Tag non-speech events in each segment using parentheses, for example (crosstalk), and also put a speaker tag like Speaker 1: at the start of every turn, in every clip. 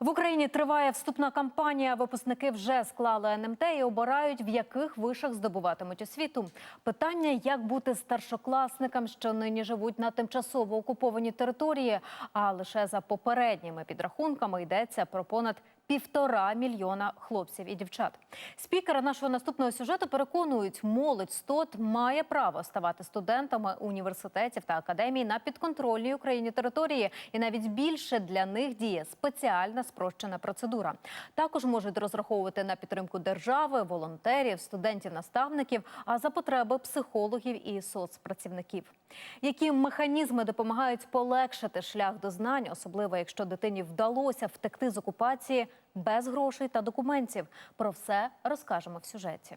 Speaker 1: В Україні триває вступна кампанія. Випускники вже склали НМТ і обирають, в яких вишах здобуватимуть освіту. Питання, як бути старшокласникам, що нині живуть на тимчасово окупованій території. А лише за попередніми підрахунками йдеться про понад півтора мільйона хлопців і дівчат. Спікери нашого наступного сюжету переконують, молодь СТОТ має право ставати студентами університетів та академій на підконтрольній Україні території, і навіть більше для них діє спеціальна спрощена процедура. Також можуть розраховувати на підтримку держави, волонтерів, студентів-наставників, а за потреби психологів і соцпрацівників. Які механізми допомагають полегшити шлях до знань, особливо якщо дитині вдалося втекти з окупації без грошей та документів? Про все розкажемо в сюжеті.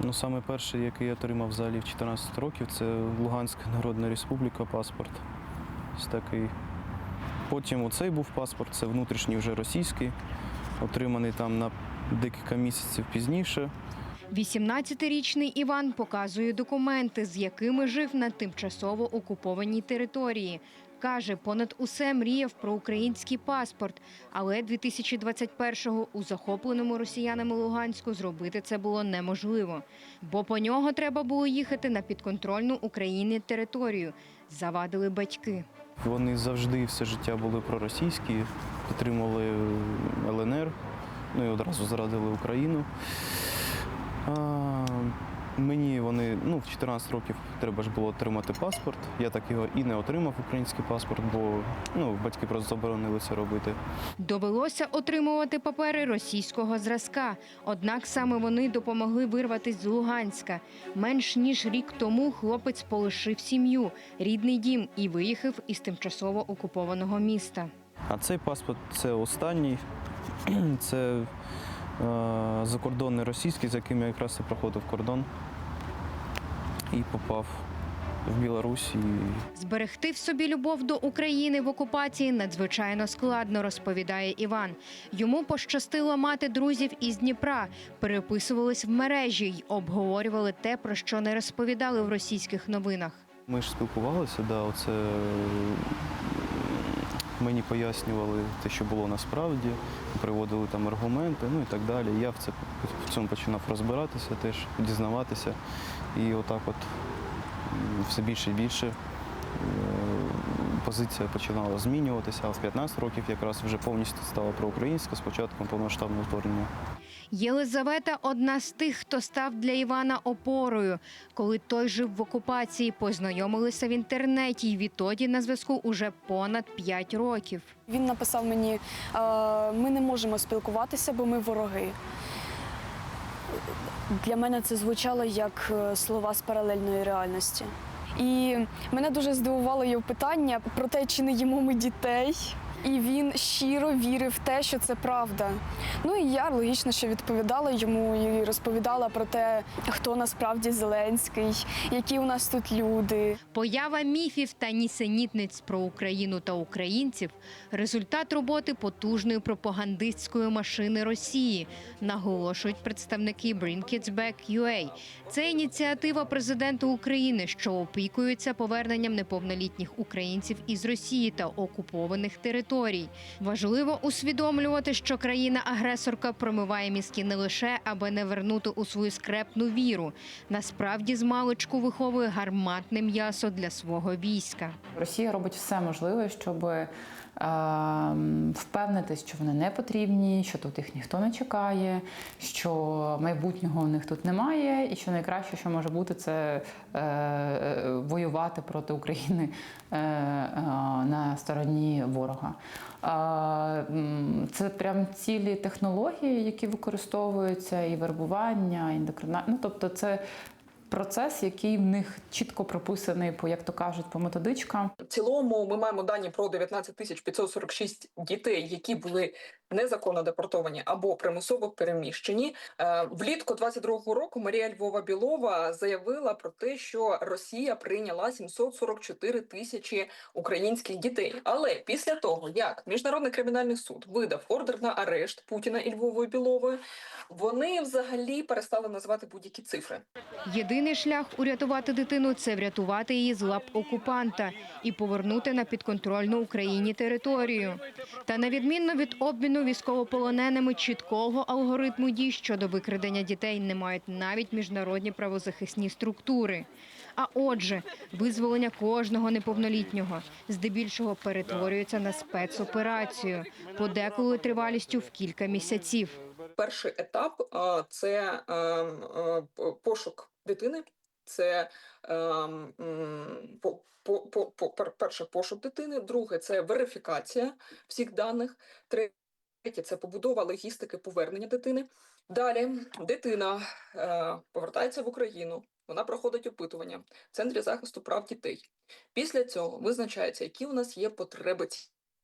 Speaker 2: Ну, саме перший, який я отримав взагалі в 14 років, це Луганська Народна Республіка паспорт. Ось такий. Потім оцей був паспорт, це внутрішній вже російський, отриманий там на декілька місяців пізніше.
Speaker 3: 18-річний Іван показує документи, з якими жив на тимчасово окупованій території. Каже, понад усе мріяв про український паспорт, але 2021-го у захопленому росіянами Луганську зробити це було неможливо, бо по нього треба було їхати на підконтрольну Україні територію. Завадили батьки.
Speaker 2: Вони завжди все життя були проросійські, підтримували ЛНР, ну і одразу зрадили Україну. Мені вони, ну, в 14 років треба ж було отримати паспорт. Я так його і не отримав, український паспорт, бо ну, батьки просто заборонили це робити.
Speaker 3: Довелося отримувати папери російського зразка. Однак саме вони допомогли вирватися з Луганська. Менш ніж рік тому хлопець полишив сім'ю, рідний дім і виїхав із тимчасово окупованого міста.
Speaker 2: А цей паспорт це останній. (clears throat) Це закордонний російський, з яким я якраз і проходив кордон і попав в Білорусь. І
Speaker 3: Зберегти в собі любов до України в окупації надзвичайно складно, розповідає Іван. Йому пощастило мати друзів із Дніпра, переписувались в мережі й обговорювали те, про що не розповідали в російських новинах.
Speaker 2: Ми ж спілкувалися, да, оце е, мені пояснювали те, що було насправді, приводили там аргументи, ну і так далі. Я в це в цьому починав розбиратися, теж дізнаватися. І отак от все більше і більше е, позиція починала змінюватися, а в 15 років якраз вже повністю стала проукраїнська з початком повноштабного вторгнення.
Speaker 3: Єлизавета одна з тих, хто став для Івана опорою. Коли той жив в окупації, познайомилися в інтернеті, і відтоді на зв'язку уже понад 5 років.
Speaker 4: Він написав мені: ми не можемо спілкуватися, бо ми вороги. Для мене це звучало як е, слова з паралельної реальності. І мене дуже здивувало його питання про те, чи не їмо ми дітей. І він щиро вірив в те, що це правда. Ну і я логічно, що відповідала йому і розповідала про те, хто насправді Зеленський, які у нас тут люди.
Speaker 3: Поява міфів та нісенітниць про Україну та українців результат роботи потужної пропагандистської машини Росії, наголошують представники Bring Kids Back UA. Це ініціатива президента України, що опікується поверненням неповнолітніх українців із Росії та окупованих територій. Важливо усвідомлювати, що країна-агресорка промиває мізки не лише аби не вернути у свою скрепну віру. Насправді з маличку виховує гарматне м'ясо для свого війська.
Speaker 5: Росія робить все можливе, щоб впевнитись, що вони не потрібні, що тут їх ніхто не чекає, що майбутнього у них тут немає, і що найкраще, що може бути, це е, воювати проти України е, е, на стороні ворога. Це прям цілі технології, які використовуються, і вербування, і індокрина. Ну тобто, це процес, який в них чітко прописаний, по як то кажуть, по методичкам.
Speaker 6: В цілому ми маємо дані про 19 тисяч 546 дітей, які були незаконно депортовані або примусово переміщені. Е, Влітку 22-го року Марія Львова Білова заявила про те, що Росія прийняла 744 тисячі українських дітей. Але після того, як міжнародний кримінальний суд видав ордер на арешт Путіна і Львової Білової, вони взагалі перестали називати будь-які цифри.
Speaker 3: Єдиний шлях урятувати дитину це врятувати її з лап окупанта і повернути на підконтрольну Україні територію. Та на відмінно від обміну військовополоненими чіткого алгоритму дій щодо викрадення дітей не мають навіть міжнародні правозахисні структури. А отже, визволення кожного неповнолітнього здебільшого перетворюється на спецоперацію, подеколи тривалістю в кілька місяців.
Speaker 6: Перший етап це ем, е, пошук дитини. Це ем, пошук дитини, друге це верифікація всіх даних, третє це побудова логістики повернення дитини. Далі дитина е, повертається в Україну. Вона проходить опитування в центрі захисту прав дітей. Після цього визначається, які у нас є потреби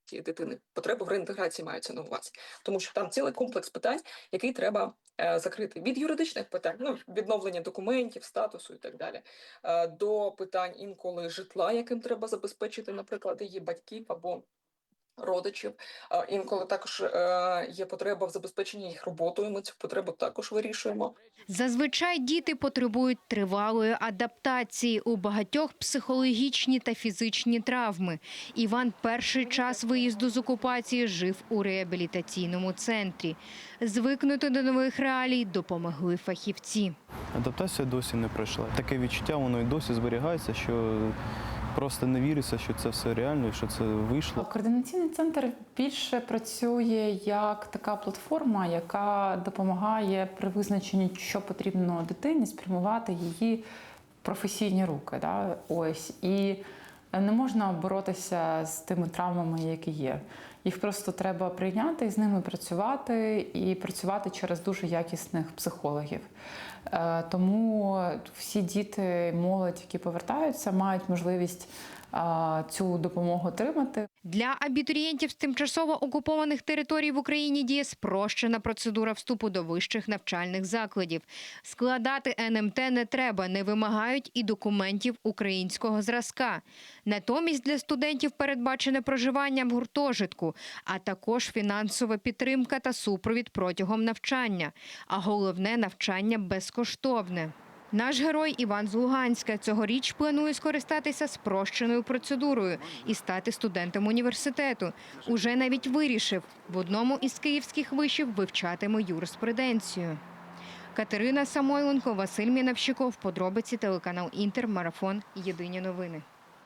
Speaker 6: цієї дитини. Потреби в реінтеграції маються на увазі, тому що там цілий комплекс питань, який треба е, закрити від юридичних питань, ну відновлення документів, статусу і так далі, е, до питань інколи житла, яким треба забезпечити, наприклад, її батьків або родичів. Інколи також е, є потреба в забезпеченні їх роботою. Ми цю потребу також вирішуємо.
Speaker 3: Зазвичай діти потребують тривалої адаптації у багатьох психологічні та фізичні травми. Іван перший час виїзду з окупації жив у реабілітаційному центрі. Звикнути до нових реалій допомогли фахівці.
Speaker 2: Адаптація досі не пройшла. Таке відчуття, воно і досі зберігається, що просто не віриться, що це все реально і що це вийшло.
Speaker 5: Координаційний центр більше працює як така платформа, яка допомагає при визначенні, що потрібно дитині, спрямувати її професійні руки. Да? Ось і не можна боротися з тими травмами, які є. Їх просто треба прийняти і з ними працювати, і працювати через дуже якісних психологів. Е, Тому всі діти, молодь, які повертаються, мають можливість цю допомогу отримати.
Speaker 3: Для абітурієнтів з тимчасово окупованих територій в Україні діє спрощена процедура вступу до вищих навчальних закладів. Складати НМТ не треба, не вимагають і документів українського зразка. Натомість для студентів передбачене проживання в гуртожитку, а також фінансова підтримка та супровід протягом навчання. А головне навчання безкоштовне. Наш герой Іван з Луганська цьогоріч планує скористатися спрощеною процедурою і стати студентом університету. Уже навіть вирішив, в одному із київських вишів вивчатиме юриспруденцію. Катерина Самойленко, Василь Мінавщиков, подробиці телеканал Інтер, Марафон. Єдині новини.